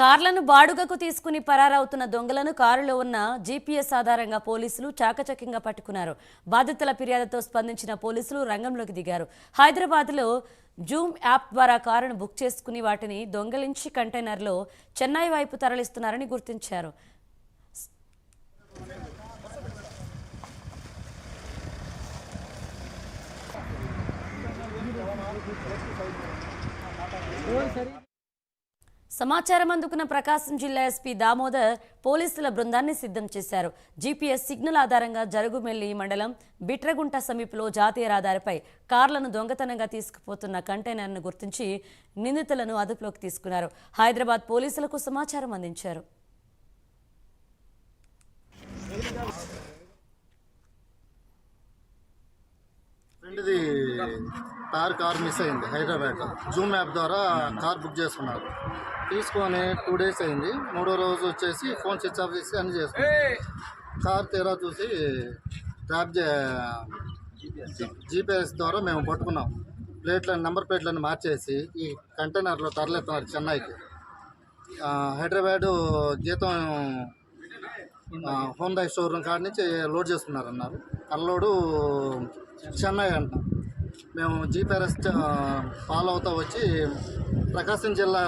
కార్లను బాడుగకు తీసుకుని పరారవుతున్న దొంగలను కారులో ఉన్న జీపీఎస్ ఆధారంగా పోలీసులు చాకచక్యంగా పట్టుకున్నారు. బాధితుల ఫిర్యాదుతో స్పందించిన పోలీసులు రంగంలోకి దిగారు. హైదరాబాద్లో జూమ్ యాప్ ద్వారా కారును బుక్ చేసుకుని వాటిని దొంగలించి కంటైనర్లో చెన్నై వైపు తరలిస్తున్నారని గుర్తించారు. సమాచారం అందుకున్న ప్రకాశం జిల్లా ఎస్పీ దామోదర్ పోలీసుల బృందాన్ని సిద్ధం చేశారు. జీపీఎస్ సిగ్నల్ ఆధారంగా జరుగుమెల్లి మండలం బిట్రగుంట సమీపంలో జాతీయ రహదారిపై కార్లను దొంగతనంగా తీసుకుపోతున్న కంటైనర్ను గుర్తించి నిందితులను అదుపులోకి తీసుకున్నారు. హైదరాబాద్ పోలీసులకు సమాచారం అందించారు. కార్ కార్ మిస్ అయింది హైదరాబాద్లో. జూమ్ యాప్ ద్వారా కార్ బుక్ చేసుకున్నారు. తీసుకొని టూ డేస్ అయింది. మూడో రోజు వచ్చేసి ఫోన్ స్విచ్ ఆఫ్ చేసి అన్ని చేసుకున్నాం. కార్ తీరా చూసి ట్రాప్ చే జీపీఎస్ ద్వారా మేము పట్టుకున్నాం. ప్లేట్లను నెంబర్ ప్లేట్లను మార్చేసి ఈ కంటైనర్లో తరలిస్తున్నారు చెన్నైకి. హైదరాబాదు గీతం హోండా షోరూమ్ కాడ నుంచి లోడ్ చేస్తున్నారు అన్నారు అల్లోడు చెన్నై అంటాం. మేము జీపీఆర్ఎస్ ఫాలో అవుతా వచ్చి ప్రకాశం జిల్లా